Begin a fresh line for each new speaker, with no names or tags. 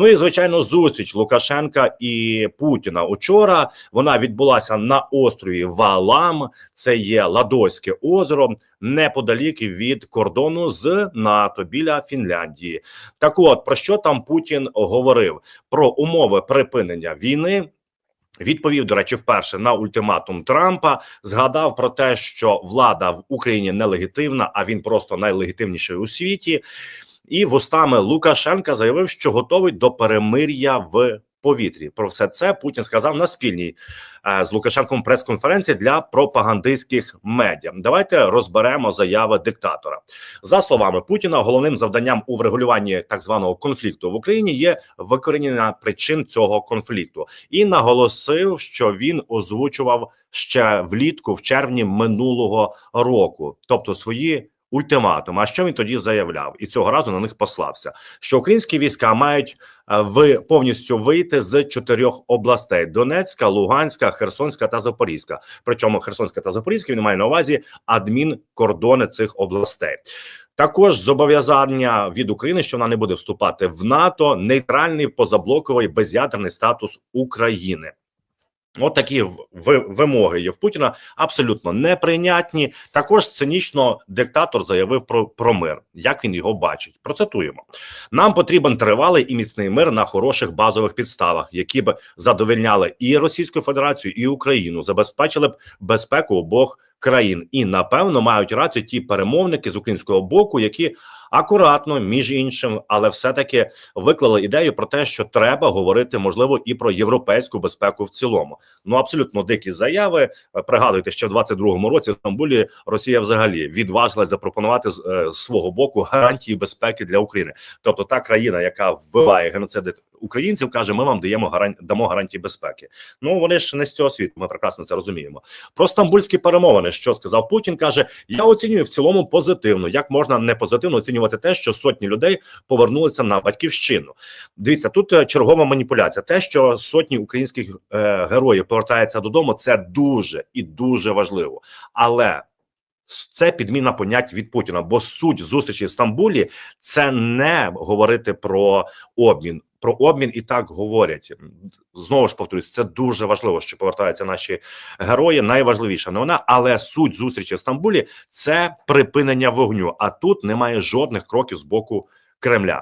Ну і звичайно, зустріч Лукашенка і Путіна. Учора вона відбулася на острові Валам. Це є Ладойське озеро, неподалік від кордону з НАТО біля Фінляндії. Так, от про що там Путін говорив? Про умови припинення війни. Відповів, до речі, вперше на ультиматум Трампа. Згадав про те, що влада в Україні нелегітимна, а він просто найлегітимніший у світі. І вустами Лукашенка заявив, що готовий до перемир'я в повітрі. Про все це Путін сказав на спільній е, з Лукашенком прес-конференції для пропагандистських медіа. Давайте розберемо заяви диктатора. За словами Путіна, головним завданням у врегулюванні так званого конфлікту в Україні є викорінення причин цього конфлікту, і наголосив, що він озвучував ще влітку, в червні минулого року, тобто свої. Ультиматум, а що він тоді заявляв, і цього разу на них послався, що українські війська мають е, ви повністю вийти з чотирьох областей: Донецька, Луганська, Херсонська та Запорізька. Причому Херсонська та Запорізька він має на увазі адмінкордони цих областей. Також зобов'язання від України, що вона не буде вступати в НАТО, нейтральний позаблоковий без'ядерний статус України. От такі ви- вимоги є в Путіна абсолютно неприйнятні. Також цинічно диктатор заявив про, про мир, як він його бачить. Процитуємо: нам потрібен тривалий і міцний мир на хороших базових підставах, які б задовільняли і Російську Федерацію, і Україну, забезпечили б безпеку обох країн. І напевно мають рацію ті перемовники з українського боку, які акуратно, між іншим, але все-таки виклали ідею про те, що треба говорити можливо і про європейську безпеку в цілому. Ну абсолютно дикі заяви. Е, Пригадуйте, що в 22-му році в Стамбулі Росія взагалі відважилась запропонувати з е, свого боку гарантії безпеки для України. Тобто, та країна, яка вбиває геноциди українців, каже: ми вам даємо гаран... дамо гарантії безпеки. Ну вони ж не з цього світу. Ми прекрасно це розуміємо. Про стамбульські перемовини, що сказав Путін, каже: я оцінюю в цілому позитивно. Як можна не позитивно оцінювати те, що сотні людей повернулися на батьківщину? Дивіться, тут е, чергова маніпуляція. Те, що сотні українських е, героїв повертаються додому, це дуже і дуже важливо. Але це підміна понять від Путіна, бо суть зустрічі в Стамбулі це не говорити про обмін. Про обмін і так говорять знову ж повторюсь, це дуже важливо, що повертаються наші герої. Найважливіша новина, але суть зустрічі в Стамбулі це припинення вогню. А тут немає жодних кроків з боку Кремля.